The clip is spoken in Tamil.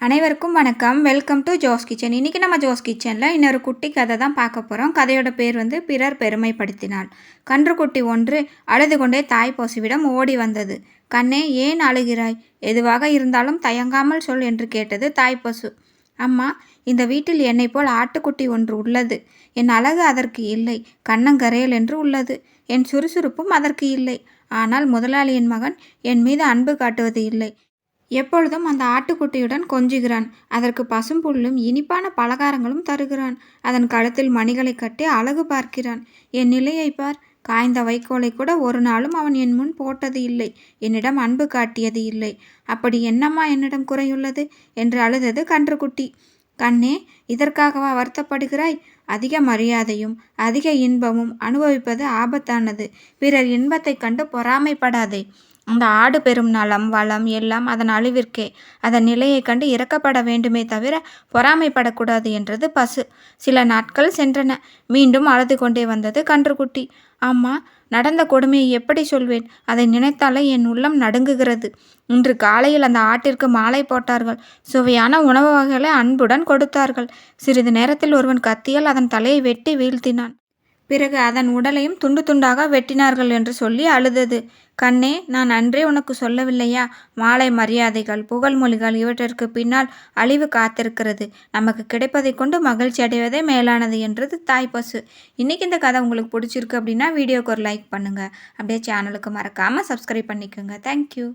அனைவருக்கும் வணக்கம். வெல்கம் டு ஜோஸ் கிச்சன் இன்றைக்கி நம்ம ஜோஸ் கிச்சனில் இன்னொரு குட்டி கதை தான் பார்க்க போகிறோம் கதையோட பேர் வந்து பிறர் பெருமைப்படுத்தினாள் கன்றுக்குட்டி ஒன்று அழுது கொண்டே தாய் பசுவிடம் ஓடி வந்தது. கண்ணே ஏன் அழுகிறாய்? எதுவாக இருந்தாலும் தயங்காமல் சொல் என்று கேட்டது தாய் பசு. அம்மா இந்த வீட்டில் என்னை போல் ஆட்டுக்குட்டி ஒன்று உள்ளது. என் அழகு அதற்கு இல்லை. கண்ணங்கரையல் என்று உள்ளது. என் சுறுசுறுப்பும் அதற்கு இல்லை. ஆனால் முதலாளியின் மகன் என் மீது அன்பு காட்டுவது இல்லை. எப்பொழுதும் அந்த ஆட்டுக்குட்டியுடன் கொஞ்சுகிறான். அதற்கு பசும்புல்லும் இனிப்பான பலகாரங்களும் தருகிறான். அதன் கழுத்தில் மணிகளை கட்டி அழகு பார்க்கிறான். என் நிலையை பார். காய்ந்த வைக்கோலை கூட ஒரு நாளும் அவன் என் முன் போட்டது இல்லை. என்னிடம் அன்பு காட்டியது இல்லை. அப்படி என்னம்மா என்னிடம் குறையுள்ளது? என்று அழுதது கன்றுக்குட்டி. கண்ணே இதற்காகவா வருத்தப்படுகிறாய்? அதிக மரியாதையும் அதிக இன்பமும் அனுபவிப்பது ஆபத்தானது. பிறர் இன்பத்தைக் கண்டு பொறாமைப்படாதே. அந்த ஆடு பெறும் நலம் வளம் எல்லாம் அதன் அழிவிற்கே. அதன் நிலையை கண்டு இறக்கப்பட வேண்டுமே தவிர பொறாமைப்படக்கூடாது என்றது பசு. சில நாட்கள் சென்றன. மீண்டும் அழுது கொண்டே வந்தது கன்றுக்குட்டி. அம்மா நடந்த கொடுமையை எப்படி சொல்வேன்? அதை நினைத்தாலே என் உள்ளம் நடுங்குகிறது. இன்று காலையில் அந்த ஆட்டிற்கு மாலை போட்டார்கள். சுவையான உணவு வகைகளை அன்புடன் கொடுத்தார்கள். சிறிது நேரத்தில் ஒருவன் கத்தியால் அதன் அதன் தலையை வெட்டி வீழ்த்தினான். பிறகு அதன் உடலையும் துண்டு துண்டாக வெட்டினார்கள் என்று சொல்லி அழுதது. கண்ணே நான் அன்றே உனக்கு சொல்லவில்லையா? மாலை மரியாதைகள் புகழ்மொழிகள் இவற்றிற்கு பின்னால் அழிவு காத்திருக்கிறது. நமக்கு கிடைப்பதை கொண்டு மகிழ்ச்சி அடைவதே மேலானது என்றது தாய் பசு. இன்றைக்கி இந்த கதை உங்களுக்கு பிடிச்சிருக்கு அப்படின்னா வீடியோக்கு ஒரு லைக் பண்ணுங்கள் அப்படியே சேனலுக்கு மறக்காமல் சப்ஸ்கிரைப் பண்ணிக்கோங்க. தேங்க்யூ